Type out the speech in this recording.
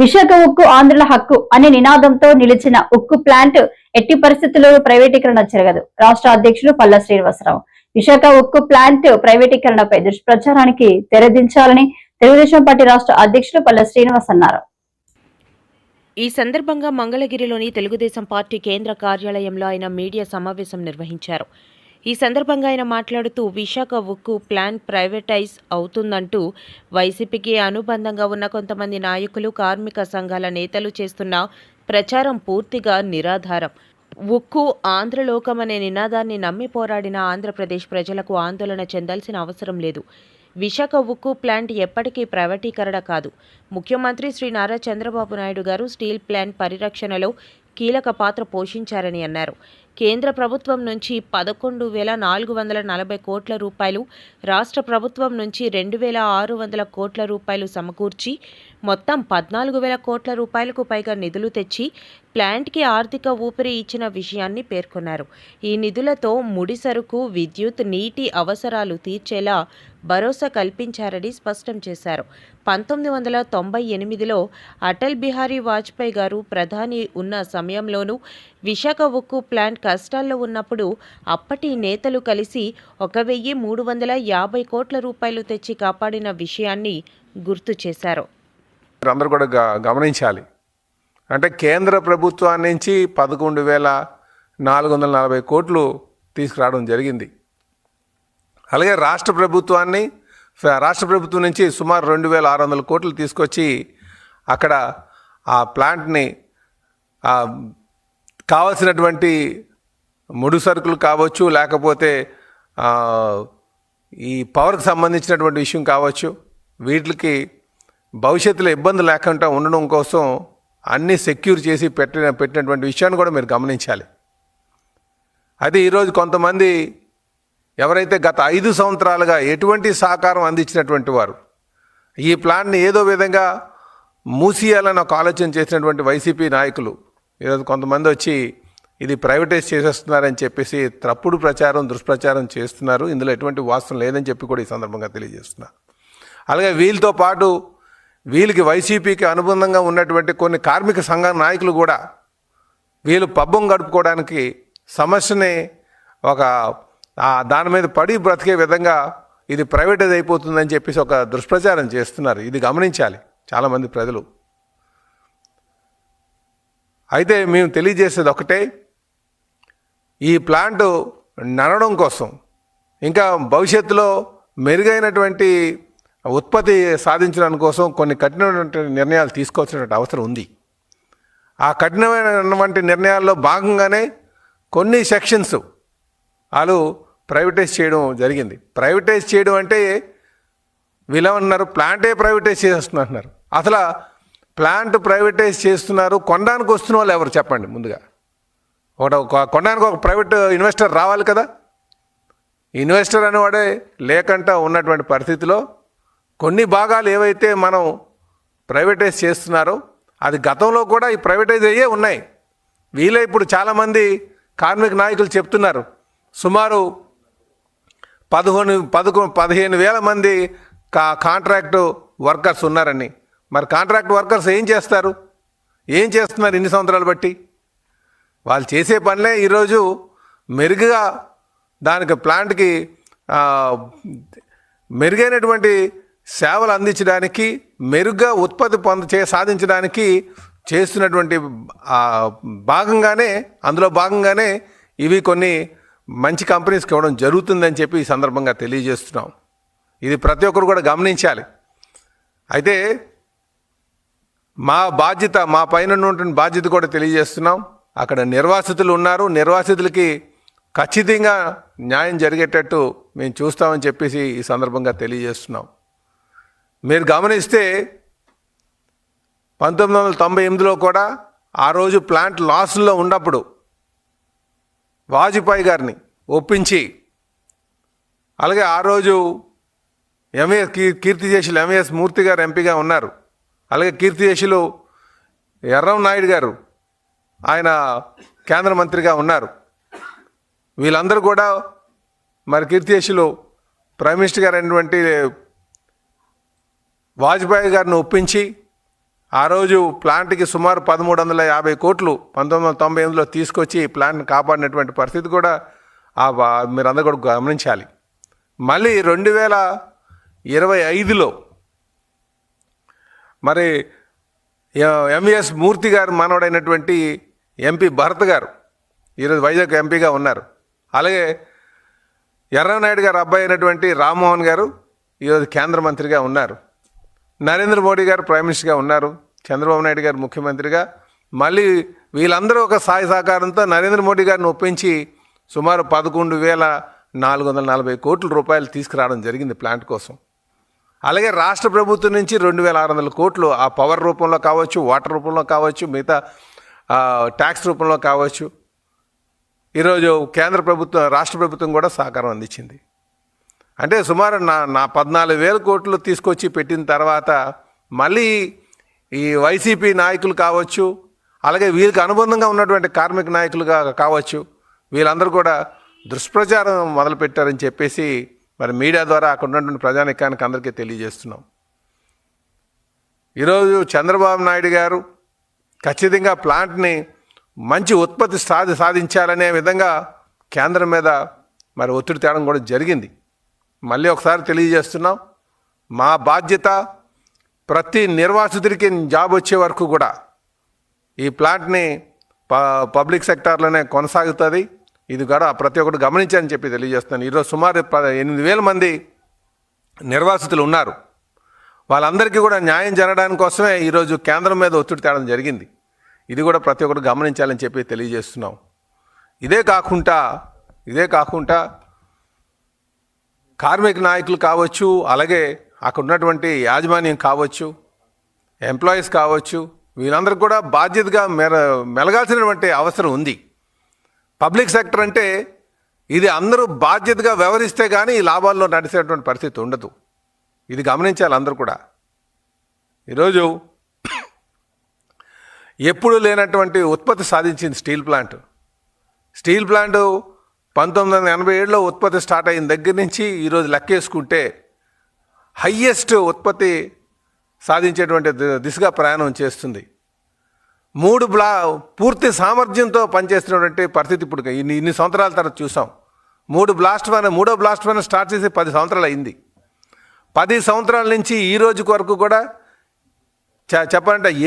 విశాఖ ఉక్కు ఆంధ్రుల హక్కు అనే నినాదంతో నిలిచిన ఉక్కు ప్లాంట్ ఎట్టి పరిస్థితుల్లో ప్రైవేటీకరణ జరగదు. రాష్ట్ర అధ్యక్షులు పల్లా శ్రీనివాసరావు. విశాఖ ఉక్కు ప్లాంట్ ప్రైవేటీకరణపై దుష్ప్రచారానికి తెరదించాలని తెలుగుదేశం పార్టీ రాష్ట్ర అధ్యక్షులు పల్లా శ్రీనివాస్ అన్నారు. ఈ సందర్భంగా మంగళగిరిలోని తెలుగుదేశం పార్టీ కేంద్ర కార్యాలయంలో ఆయన మీడియా సమావేశం నిర్వహించారు. ఈ సందర్భంగా ఆయన మాట్లాడుతూ విశాఖ ఉక్కు ప్లాంట్ ప్రైవేటైజ్ అవుతుందంటూ వైసీపీకి అనుబంధంగా ఉన్న కొంతమంది నాయకులు కార్మిక సంఘాల నేతలు చేస్తున్న ప్రచారం పూర్తిగా నిరాధారం. ఉక్కు ఆంధ్రలోకం అనే నినాదాన్ని నమ్మి పోరాడిన ఆంధ్రప్రదేశ్ ప్రజలకు ఆందోళన చెందాల్సిన అవసరం లేదు. విశాఖ ఉక్కు ప్లాంట్ ఎప్పటికీ ప్రైవేటీకరణ కాదు. ముఖ్యమంత్రి శ్రీ నారా చంద్రబాబు నాయుడు గారు స్టీల్ ప్లాంట్ పరిరక్షణలో కీలక పాత్ర పోషించారని అన్నారు. కేంద్ర ప్రభుత్వం నుంచి పదకొండు వేల నాలుగు వందల నలభై కోట్ల రూపాయలు రాష్ట్ర ప్రభుత్వం నుంచి రెండు వేల ఆరు వందల కోట్ల రూపాయలు సమకూర్చి మొత్తం పద్నాలుగు వేల కోట్ల రూపాయలకు పైగా నిధులు తెచ్చి ప్లాంట్కి ఆర్థిక ఊపిరి ఇచ్చిన విషయాన్ని పేర్కొన్నారు. ఈ నిధులతో ముడి సరుకు విద్యుత్ నీటి అవసరాలు తీర్చేలా భరోసా కల్పించారని స్పష్టం చేశారు. పంతొమ్మిది వందల తొంభై ఎనిమిదిలో అటల్ బిహారీ వాజ్పేయి గారు ప్రధాని ఉన్న సమయంలోనూ విశాఖ ఉక్కు ప్లాంట్ కష్టాల్లో ఉన్నప్పుడు అప్పటి నేతలు కలిసి ఒక వెయ్యి మూడు వందల యాభై కోట్ల రూపాయలు తెచ్చి కాపాడిన విషయాన్ని గుర్తు చేశారు. అందరూ కూడా గ- గమనించాలి. అంటే కేంద్ర ప్రభుత్వం నుంచి పదకొండు వేల నాలుగు వందల నలభై కోట్లు తీసుకురావడం జరిగింది. అలాగే రాష్ట్ర ప్రభుత్వాన్ని రాష్ట్ర ప్రభుత్వం నుంచి సుమారు రెండు వేల ఆరు వందల కోట్లు తీసుకొచ్చి అక్కడ ఆ ప్లాంట్ని కావలసినటువంటి ముడి సరుకులు కావచ్చు లేకపోతే ఈ పవర్కి సంబంధించినటువంటి విషయం కావచ్చు వీటికి భవిష్యత్తులో ఇబ్బంది లేకుండా ఉండడం కోసం అన్నీ సెక్యూర్ చేసి పెట్టిన పెట్టినటువంటి విషయాన్ని కూడా మీరు గమనించాలి. అయితే ఈరోజు కొంతమంది ఎవరైతే గత ఐదు సంవత్సరాలుగా ఎటువంటి సహకారం అందించినటువంటి వారు ఈ ప్లాన్ని ఏదో విధంగా మూసియాలని ఒక ఆలోచన చేసినటువంటి వైసీపీ నాయకులు ఈరోజు కొంతమంది వచ్చి ఇది ప్రైవేటైజ్ చేసేస్తున్నారని చెప్పేసి తప్పుడు ప్రచారం దుష్ప్రచారం చేస్తున్నారు. ఇందులో ఎటువంటి వాస్తవం లేదని చెప్పి కూడా ఈ సందర్భంగా తెలియజేస్తున్నా. అలాగే వీళ్ళతో పాటు వీళ్ళకి వైసీపీకి అనుబంధంగా ఉన్నటువంటి కొన్ని కార్మిక సంఘ నాయకులు కూడా వీళ్ళు పబ్బం గడుపుకోవడానికి సమస్యని ఒక దాని మీద పడి బ్రతికే విధంగా ఇది ప్రైవేటైజ్ అయిపోతుందని చెప్పేసి ఒక దుష్ప్రచారం చేస్తున్నారు. ఇది గమనించాలి. చాలామంది ప్రజలు. అయితే మేము తెలియజేసేది ఒకటే ఈ ప్లాంట్ నడవడం కోసం ఇంకా భవిష్యత్తులో మెరుగైనటువంటి ఉత్పత్తి సాధించడానికి కోసం కొన్ని కఠినమైనటువంటి నిర్ణయాలు తీసుకోవాల్సినటువంటి అవసరం ఉంది. ఆ కఠినమైనటువంటి నిర్ణయాల్లో భాగంగానే కొన్ని సెక్షన్స్ వాళ్ళు ప్రైవేటైజ్ చేయడం జరిగింది. ప్రైవేటైజ్ చేయడం అంటే వీళ్ళేమన్నారు ప్లాంటే ప్రైవేటైజ్ చేస్తున్నారు అసలు ప్లాంట్ ప్రైవేటైజ్ చేస్తున్నారు. కొనడానికి వస్తున్న వాళ్ళు ఎవరు చెప్పండి ముందుగా. ఒకటి ఒక- కొనడానికి ఒక ప్రైవేట్ ఇన్వెస్టర్ రావాలి కదా? ఇన్వెస్టర్ అనేవాడే లేకుండా ఉన్నటువంటి పరిస్థితిలో కొన్ని భాగాలు ఏవైతే మనం ప్రైవేటైజ్ చేస్తున్నారో అది గతంలో కూడా ఈ ప్రైవేటైజ్ అయ్యే ఉన్నాయి. వీళ్ళే ఇప్పుడు చాలామంది కార్మిక నాయకులు చెప్తున్నారు. సుమారు పదకొండు పదకొ పదిహేను వేల మంది కా కాంట్రాక్టు వర్కర్స్ ఉన్నారని. మరి కాంట్రాక్ట్ వర్కర్స్ ఏం చేస్తారు? ఏం చేస్తున్నారు ఇన్ని సంవత్సరాలు బట్టి? వాళ్ళు చేసే పనులే ఈరోజు మెరుగ్గా దానికి ప్లాంట్కి మెరుగైనటువంటి సేవలు అందించడానికి మెరుగ్గా ఉత్పత్తి పొంద చే సాధించడానికి చేస్తున్నటువంటి భాగంగానే అందులో భాగంగానే ఇవి కొన్ని మంచి కంపెనీస్కి ఇవ్వడం జరుగుతుందని చెప్పి ఈ సందర్భంగా తెలియజేస్తున్నాం. ఇది ప్రతి ఒక్కరు కూడా గమనించాలి. అయితే మా బాధ్యత మా పైన ఉన్నటువంటి బాధ్యత కూడా తెలియజేస్తున్నాం. అక్కడ నిర్వాసితులు ఉన్నారు. నిర్వాసితులకి ఖచ్చితంగా న్యాయం జరిగేటట్టు మేము చూస్తామని చెప్పేసి ఈ సందర్భంగా తెలియజేస్తున్నాం. మీరు గమనిస్తే పంతొమ్మిది వందల తొంభై ఎనిమిదిలో కూడా ఆ రోజు ప్లాంట్ లాస్లో ఉన్నప్పుడు వాజ్పేయి గారిని ఒప్పించి అలాగే ఆ రోజు ఎంఏ కీర్తి చేసిన ఎంఏఎస్ మూర్తి గారు ఎంపీగా ఉన్నారు. అలాగే కీర్తిశేషులు ఎర్రం నాయుడు గారు ఆయన కేంద్ర మంత్రిగా ఉన్నారు. వీళ్ళందరూ కూడా మరి కీర్తిశేషులు ప్రైమ్ మినిస్టర్ గారు అయినటువంటి వాజ్పేయి గారిని ఒప్పించి ఆ రోజు ప్లాంట్కి సుమారు పదమూడు వందల యాభై కోట్లు పంతొమ్మిది వందల తొంభై ఎనిమిదిలో తీసుకొచ్చి ఈ ప్లాంట్ని కాపాడినటువంటి పరిస్థితి కూడా ఆ మీరందరూ కూడా గమనించాలి. మళ్ళీ రెండు వేల ఇరవై ఐదులో మరి ఎంవిఎస్ మూర్తి గారు మనవడైనటువంటి ఎంపీ భరత్ గారు ఈరోజు వైజాగ్ ఎంపీగా ఉన్నారు. అలాగే ఎర్రనాయుడు గారు అబ్బాయి అయినటువంటి రామ్మోహన్ గారు ఈరోజు కేంద్ర మంత్రిగా ఉన్నారు. నరేంద్ర మోడీ గారు ప్రైమ్ మినిస్టర్గా ఉన్నారు. చంద్రబాబు నాయుడు గారు ముఖ్యమంత్రిగా. మళ్ళీ వీళ్ళందరూ ఒక సాయ సహకారంతో నరేంద్ర మోడీ గారిని ఒప్పించి సుమారు పదకొండు వేల నాలుగు వందల నలభై కోట్ల రూపాయలు తీసుకురావడం జరిగింది ప్లాంట్ కోసం. అలాగే రాష్ట్ర ప్రభుత్వం నుంచి రెండు వేల ఆరు వందల కోట్లు ఆ పవర్ రూపంలో కావచ్చు వాటర్ రూపంలో కావచ్చు మిగతా ట్యాక్స్ రూపంలో కావచ్చు. ఈరోజు కేంద్ర ప్రభుత్వం రాష్ట్ర ప్రభుత్వం కూడా సహకారం అందించింది. అంటే సుమారు నా నా పద్నాలుగు వేల కోట్లు తీసుకొచ్చి పెట్టిన తర్వాత మళ్ళీ ఈ వైసీపీ నాయకులు కావచ్చు అలాగే వీళ్ళకి అనుబంధంగా ఉన్నటువంటి కార్మిక నాయకులుగా కావచ్చు వీళ్ళందరూ కూడా దుష్ప్రచారం మొదలుపెట్టారని చెప్పేసి మరి మీడియా ద్వారా అక్కడ ఉన్నటువంటి ప్రజానికానికి అందరికీ తెలియజేస్తున్నాం. ఈరోజు చంద్రబాబు నాయుడు గారు ఖచ్చితంగా ప్లాంట్ని మంచి ఉత్పత్తి సాధి సాధించాలనే విధంగా కేంద్రం మీద మరి ఒత్తిడి తేడం కూడా జరిగింది. మళ్ళీ ఒకసారి తెలియజేస్తున్నాం మా బాధ్యత ప్రతి నిర్వాసితుడికి జాబ్ వచ్చే వరకు కూడా ఈ ప్లాంట్ని ప పబ్లిక్ సెక్టార్లోనే కొనసాగుతుంది. ఇది కూడా ప్రతి ఒక్కరు గమనించని చెప్పి తెలియజేస్తున్నాను. ఈరోజు సుమారు ఎనిమిది వేల మంది నిర్వాసితులు ఉన్నారు. వాళ్ళందరికీ కూడా న్యాయం జరగడానికి కోసమే ఈరోజు కేంద్రం మీద ఒత్తిడి తేడం జరిగింది. ఇది కూడా ప్రతి ఒక్కరు గమనించాలని చెప్పి తెలియజేస్తున్నాం. ఇదే కాకుండా ఇదే కాకుండా కార్మిక నాయకులు కావచ్చు అలాగే అక్కడ ఉన్నటువంటి యాజమాన్యం కావచ్చు ఎంప్లాయీస్ కావచ్చు వీళ్ళందరూ కూడా బాధ్యతగా మెర మెలగాల్సినటువంటి అవసరం ఉంది. పబ్లిక్ సెక్టర్ అంటే ఇది అందరూ బాధ్యతగా వ్యవహరిస్తే కానీ ఈ లాభాల్లో నడిచేటువంటి పరిస్థితి ఉండదు. ఇది గమనించాలి అందరూ కూడా. ఈరోజు ఎప్పుడు లేనటువంటి ఉత్పత్తి సాధించింది స్టీల్ ప్లాంట్. స్టీల్ ప్లాంట్ పంతొమ్మిది వందల ఎనభై ఏడులో ఉత్పత్తి స్టార్ట్ అయిన దగ్గర నుంచి ఈరోజు లెక్కేసుకుంటే హయ్యెస్ట్ ఉత్పత్తి సాధించేటువంటి ది- దిశగా ప్రయాణం చేస్తుంది. మూడు బ్లా పూర్తి సామర్థ్యంతో పనిచేస్తున్నటువంటి పరిస్థితి ఇప్పుడు ఇన్ని ఇన్ని సంవత్సరాల తర్వాత చూసాం. మూడు బ్లాస్ట్ వన్ మూడో బ్లాస్ట్ వన్ స్టార్ట్ చేసి పది సంవత్సరాలు అయింది. పది సంవత్సరాల నుంచి ఈ రోజు వరకు కూడా చెప్పాలంటే